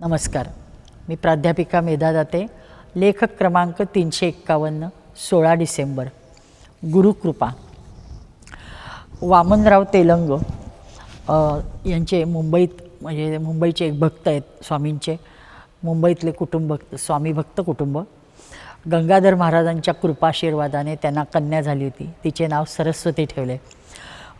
नमस्कार. मी प्राध्यापिका मेधा दाते लेखक क्रमांक तीनशे एक्कावन्न सोळा डिसेंबर. गुरुकृपा वामनराव तेलंग यांचे मुंबईत म्हणजे मुंबईचे एक भक्त आहेत स्वामींचे मुंबईतले कुटुंब स्वामी भक्त कुटुंब. गंगाधर महाराजांच्या कृपाशीर्वादाने त्यांना कन्या झाली होती. तिचे नाव सरस्वती ठेवले.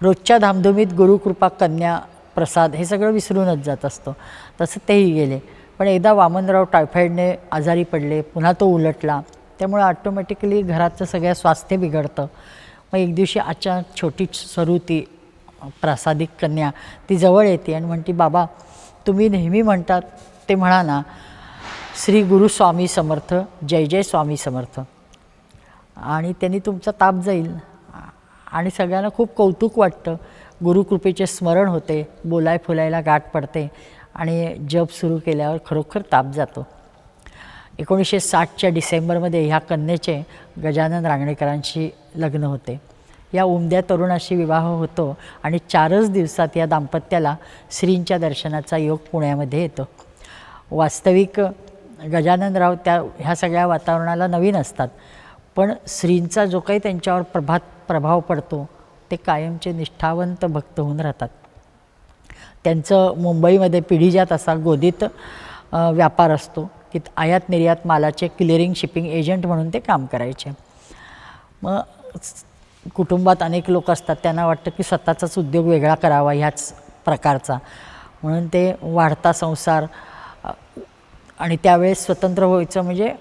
रोजच्या धामधुमीत गुरुकृपा कन्या प्रसाद हे सगळं विसरूनच जात असतो. तसं तेही गेले. पण एकदा वामनराव टायफॉईडने आजारी पडले पुन्हा तो उलटला. त्यामुळे ऑटोमॅटिकली घराचं सगळ्या स्वास्थ्य बिघडतं. मग एक दिवशी अचानक छोटी सरू ती प्रासादिक कन्या ती जवळ येते आणि म्हणते बाबा तुम्ही नेहमी म्हणतात ते म्हणा ना श्री गुरु स्वामी समर्थ जय जय स्वामी समर्थ. आणि त्यांनी तुमचा ताप जाईल. आणि सगळ्यांना खूप कौतुक वाटतं. गुरुकृपेचे स्मरण होते बोलाय फुलायला गाठ पडते आणि जप सुरू केल्यावर खरोखर ताप जातो. एकोणीसशे साठच्या डिसेंबरमध्ये ह्या कन्येचे गजानन रांगणेकरांशी लग्न होते. या उमद्या तरुणाशी विवाह होतो आणि चारच दिवसात या दाम्पत्याला श्रींच्या दर्शनाचा योग पुण्यामध्ये येतो. वास्तविक गजाननराव त्या ह्या सगळ्या वातावरणाला नवीन असतात पण श्रींचा जो काही त्यांच्यावर प्रभात प्रभाव पडतो ते कायमचे निष्ठावंत भक्त होऊन राहतात. त्यांचं मुंबईमध्ये पिढीजात असा गोदीत व्यापार असतो की आयात निर्यात मालाचे क्लिअरिंग शिपिंग एजंट म्हणून ते काम करायचे. मग कुटुंबात अनेक लोक असतात त्यांना वाटतं की स्वतःचाच उद्योग वेगळा करावा ह्याच प्रकारचा. म्हणून ते वाढता संसार आणि त्यावेळेस स्वतंत्र व्हायचं म्हणजे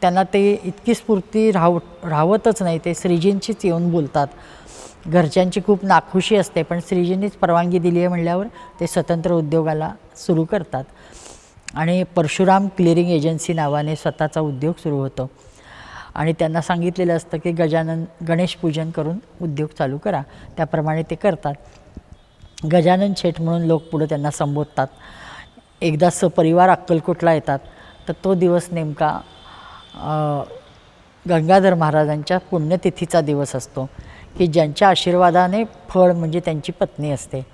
त्यांना ते इतकी स्फूर्ती राहव राहवतच नाही. ते श्रीजींचीच येऊन बोलतात. घरच्यांची खूप नाखुशी असते पण श्रीजींनीच परवानगी दिली आहे म्हणल्यावर ते स्वतंत्र उद्योगाला सुरू करतात. आणि परशुराम क्लिअरिंग एजन्सी नावाने स्वतःचा उद्योग सुरू होतो. आणि त्यांना सांगितलेलं असतं की गजानन गणेश पूजन करून उद्योग चालू करा. त्याप्रमाणे ते करतात. गजानन शेठ म्हणून लोक पुढं त्यांना संबोधतात. एकदा सपरिवार अक्कलकोटला येतात तर तो दिवस नेमका गंगाधर महाराजांच्या पुण्यतिथीचा दिवस असतो की ज्यांच्या आशीर्वादाने फळ म्हणजे त्यांची पत्नी असते.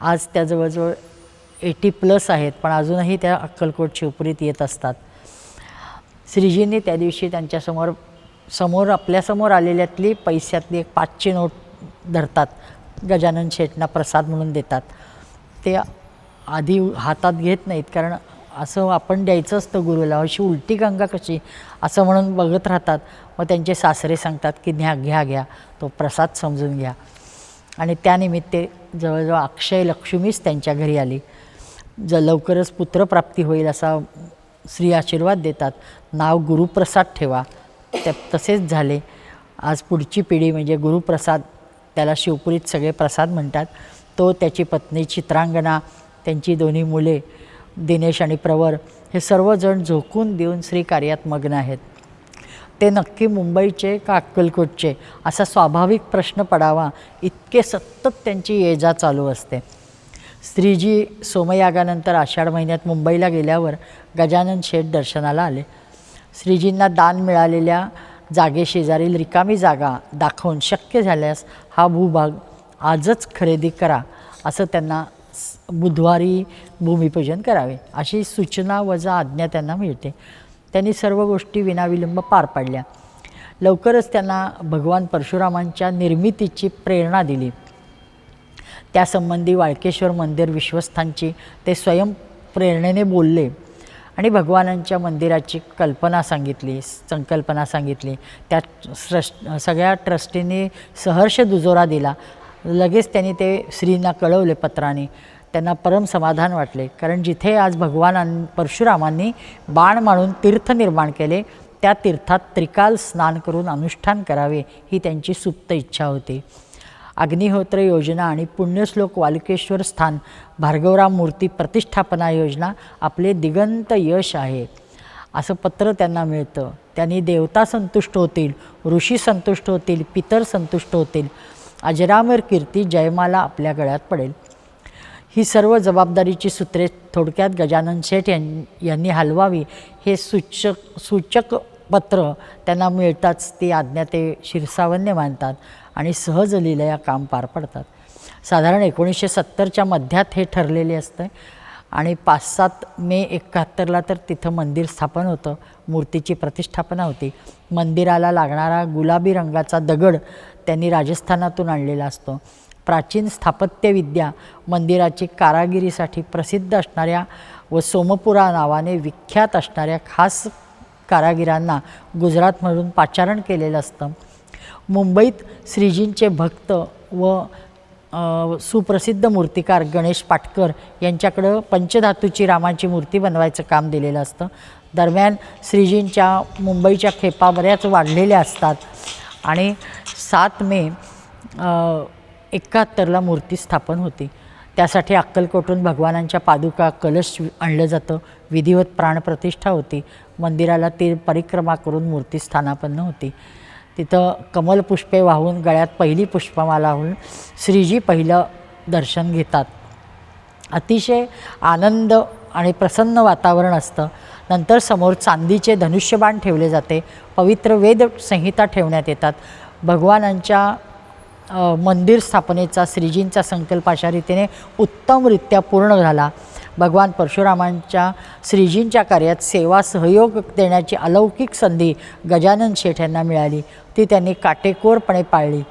आज त्या जवळजवळ एटी प्लस आहेत पण अजूनही त्या अक्कलकोट शिवपुरीत येत असतात. श्रीजींनी त्या दिवशी त्यांच्यासमोर समोर आपल्यासमोर आलेल्यातली पैशातली एक पाचची नोट धरतात गजानन शेटना प्रसाद म्हणून देतात. ते आधी हातात घेत नाहीत कारण असं आपण द्यायचं असतं गुरुला. अशी उलटी गंगा कशी? असं म्हणून बघत राहतात. मग त्यांचे सासरे सांगतात की घ्या घ्या घ्या. तो प्रसाद समजून घ्या. आणि त्यानिमित्ते जवळजवळ अक्षय लक्ष्मीच त्यांच्या घरी आली. ज लवकरच पुत्रप्राप्ती होईल असा श्री आशीर्वाद देतात. नाव गुरुप्रसाद ठेवा. त्या तसेच झाले. आज पुढची पिढी म्हणजे गुरुप्रसाद त्याला शिवपुरीत सगळे प्रसाद म्हणतात. तो त्याची पत्नी चित्रांगणा त्यांची दोन्ही मुले दिनेश आणि प्रवर हे सर्वजण झोकून देऊन श्री कार्यात मग्न आहेत. ते नक्की मुंबईचे का अक्कलकोटचे? असा स्वाभाविक प्रश्न पडावा इतके सतत त्यांची ये जा चालू असते. श्रीजी सोमयागानंतर आषाढ महिन्यात मुंबईला गेल्यावर गजानन शेठ दर्शनाला आले. श्रीजींना दान मिळालेल्या जागेशेजारील रिकामी जागा दाखवून शक्य झाल्यास हा भूभाग आजच खरेदी करा असं त्यांना बुधवारी भूमिपूजन करावे अशी सूचना वजा आज्ञा त्यांना मिळते. त्यांनी सर्व गोष्टी विनाविलंब पार पाडल्या. लवकरच त्यांना भगवान परशुरामांच्या निर्मितीची प्रेरणा दिली. त्यासंबंधी वाळकेश्वर मंदिर विश्वस्थांची ते स्वयं प्रेरणेने बोलले आणि भगवानांच्या मंदिराची कल्पना सांगितली संकल्पना सांगितली. त्या स्रश सगळ्या ट्रस्टींनी सहर्ष दुजोरा दिला. लगेच त्यांनी ते श्रींना कळवले पत्राने. त्यांना परम समाधान वाटले. कारण जिथे आज भगवानां परशुरामांनी बाण मारून तीर्थ निर्माण केले त्या तीर्थात त्रिकाल स्नान करून अनुष्ठान करावे ही त्यांची सुप्त इच्छा होती. अग्निहोत्र योजना आणि पुण्यश्लोक वालुकेश्वर स्थान भार्गवराम मूर्ती प्रतिष्ठापना योजना आपले दिगंत यश आहे. असं पत्र त्यांना मिळतं. त्यांनी देवता संतुष्ट होतील ऋषी संतुष्ट होतील पितर संतुष्ट होतील. अजरामर कीर्ती जयमाला आपल्या गळ्यात पडेल. ही सर्व जबाबदारीची सूत्रे थोडक्यात गजानन शेठ यां यांनी हलवावी. हे सूचक सूचक पत्र त्यांना मिळताच ती आज्ञा ते शिरसावन्य मानतात आणि सहज लिलया काम पार पडतात. साधारण एकोणीसशे सत्तरच्या मध्यात हे ठरलेले असतं. आणि पाच सात मे एकाहत्तरला तर तिथं मंदिर स्थापन होतं. मूर्तीची प्रतिष्ठापना होती. मंदिराला लागणारा गुलाबी रंगाचा दगड त्यांनी राजस्थानातून आणलेला असतो. प्राचीन स्थापत्यविद्या मंदिराची कारागिरीसाठी प्रसिद्ध असणाऱ्या व सोमपुरा नावाने विख्यात असणाऱ्या खास कारागिरांना गुजरातमधून पाचारण केलेलं असतं. मुंबईत श्रीजींचे भक्त व सुप्रसिद्ध मूर्तिकार गणेश पाटकर यांच्याकडं पंचधातूची रामाची मूर्ती बनवायचं काम दिलेलं असतं. दरम्यान श्रीजींच्या मुंबईच्या खेपा बऱ्याच वाढलेल्या असतात आणि सात मे एकाहत्तरला मूर्ती स्थापन होती. त्यासाठी अक्कलकोटून भगवानांच्या पादुका कलश आणलं जातं. विधिवत प्राणप्रतिष्ठा होती. मंदिराला ती परिक्रमा करून मूर्ती स्थानापन्न होती. तिथं कमलपुष्पे वाहून गळ्यात पहिली पुष्पमाला होऊन श्रीजी पहिलं दर्शन घेतात. अतिशय आनंद आणि प्रसन्न वातावरण असतं. नंतर समोर चांदीचे धनुष्यबाण ठेवले जाते. पवित्र वेद संहिता ठेवण्यात येतात. भगवानांच्या मंदिर स्थापनेचा श्रीजींचा संकल्प अशा रीतीने उत्तमरित्या पूर्ण झाला. भगवान परशुरामांच्या श्रीजींच्या कार्यात सेवा सहयोग देण्याची अलौकिक संधी गजानन शेठ यांना मिळाली. ती त्यांनी काटेकोरपणे पाळली.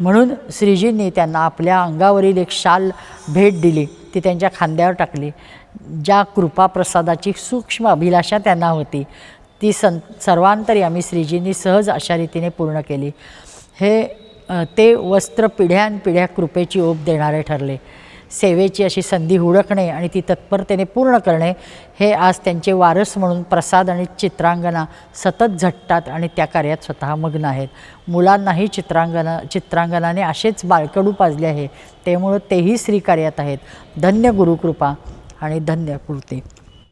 म्हणून श्रीजींनी त्यांना आपल्या अंगावरील एक शाल भेट दिली. ती त्यांच्या खांद्यावर टाकली. ज्या कृपाप्रसादाची सूक्ष्म अभिलाषा त्यांना होती ती सं सर्वांतरी आम्ही श्रीजींनी सहज अशा रीतीने पूर्ण केली. हे ते वस्त्र पिढ्यानपिढ्या कृपेची ओप देणारे ठरले. सेवेची अशी संधी हुडकणे आणि ती तत्परतेने पूर्ण करणे हे आज त्यांचे वारस म्हणून प्रसाद आणि चित्रांगना सतत झटतात आणि त्या कार्यात स्वतः मग्न आहेत. मुलांनाही चित्रांगना चित्रांगनाने असेच बाळकडू पाजले आहे. त्यामुळं तेही श्रीकार्यात आहेत. धन्य गुरुकृपा आणि धन्य कृती.